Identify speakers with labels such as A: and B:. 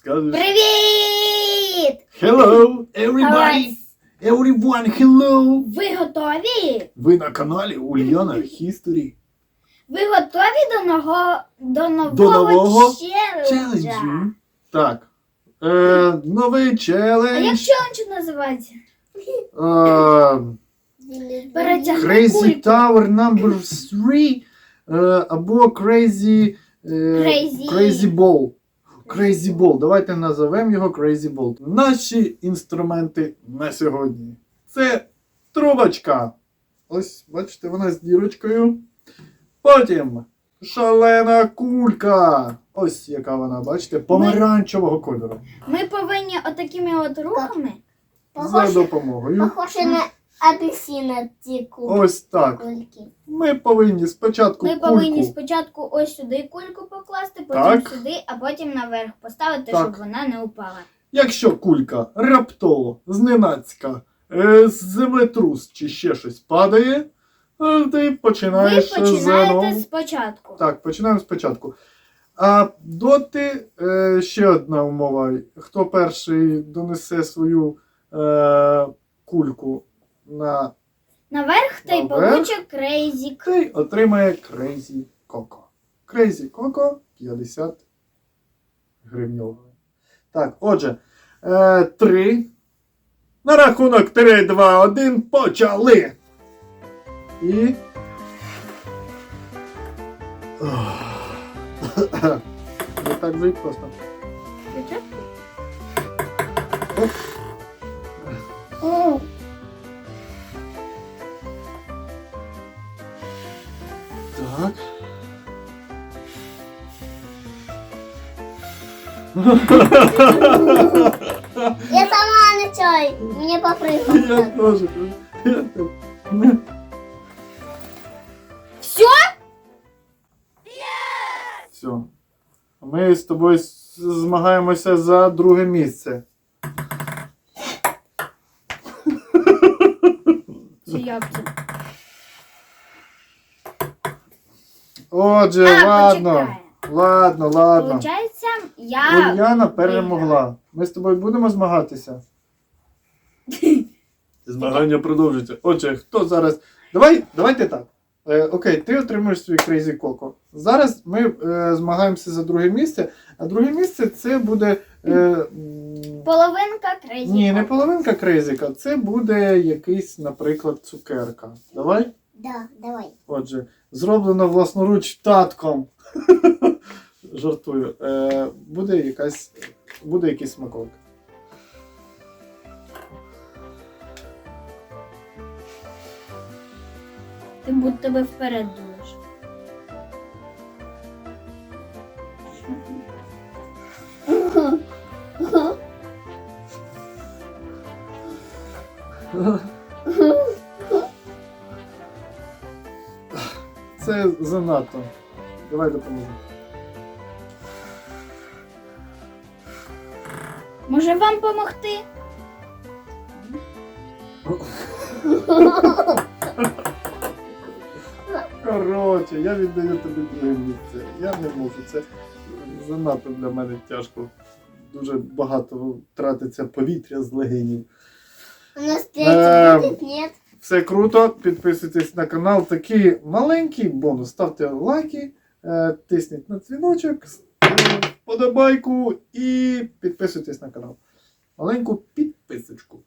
A: скажеш.
B: Привіт!
A: Hello, everybody! Everyone, hello!
B: Ви готові?
A: Ви на каналі Ульяна History.
B: Ви готові до нового до нового,
A: До нового
B: челенджа?
A: Челенджу. Так. Е, новий
B: А як
A: челендж.
B: челендж називається?
A: Е,
B: Перетягни
A: Crazy
B: кульку.
A: Tower number 3 е, або Crazy, е,
B: Crazy.
A: Crazy Ball. Crazy Ball. Давайте назовемо його Crazy Ball. Наші інструменти на сьогодні. Це трубочка. Ось, бачите, вона з дірочкою. Потім шалена кулька. Ось яка вона, бачите, помаранчевого кольору.
B: Ми повинні отакими от рухами.
A: За допомогою.
C: похоже на апельсина ці ку-
A: Ось так.
C: кульки.
A: Ми повинні спочатку
B: Ми
A: кульку.
B: повинні спочатку ось сюди кульку покласти, потім
A: Так.
B: сюди, а потім наверх поставити,
A: Так.
B: щоб вона не упала.
A: Якщо кулька раптово, зненацька, е, землетрус чи ще щось падає, е, ти
B: Ви
A: починаєш
B: починаєте спочатку.
A: Так, починаємо спочатку. А доти е, ще одна умова. Хто перший донесе свою е, кульку на
B: Наверх та й
A: Наверх.
B: получить крейзік.
A: той отримає Crazy Coco. Crazy Coco 50 гривньової. Так, отже, е, 3. На рахунок 3, 2, 1. Почали. І. Не так же просто.
C: О, Я сама не чай. Мені
A: Я
C: попрыгал.
A: теж.
B: Все?
A: Все. Ми з тобою змагаємося за друге місце.
B: Чи як це?
A: Отже,
B: А,
A: ладно.
B: почекай.
A: Ладно, ладно.
B: Получається, я.
A: Ульяна перемогла. Ми з тобою будемо змагатися. Змагання продовжується. Отже, хто зараз. Давай, давайте так. Е, окей, ти отримуєш свій Crazy Coco. Зараз ми е, змагаємося за друге місце, а друге місце це буде. Е, м,
B: Половинка крейзік.
A: ні, не половинка крейзіка, це буде якийсь, наприклад, цукерка. Давай?
C: Да, давай.
A: Отже, зроблено власноруч татком. Жартую. Е, буде якась. Буде якийсь смаколик.
B: Ти будь тебе вперед дуєш.
A: Це занадто. Давай допоможу.
B: Може вам допомогти?
A: Коротше, я віддаю тобі друге місце. Я не можу. Це занадто для мене тяжко. Дуже багато тратиться повітря з легенів.
C: У нас
A: Эм.
C: третий будет.
A: Все круто. Підписуйтесь на канал. Такий маленький бонус. Ставте лайки, е, тисніть на дзвіночок, Подобайку і підписуйтесь на канал. Маленьку підписочку.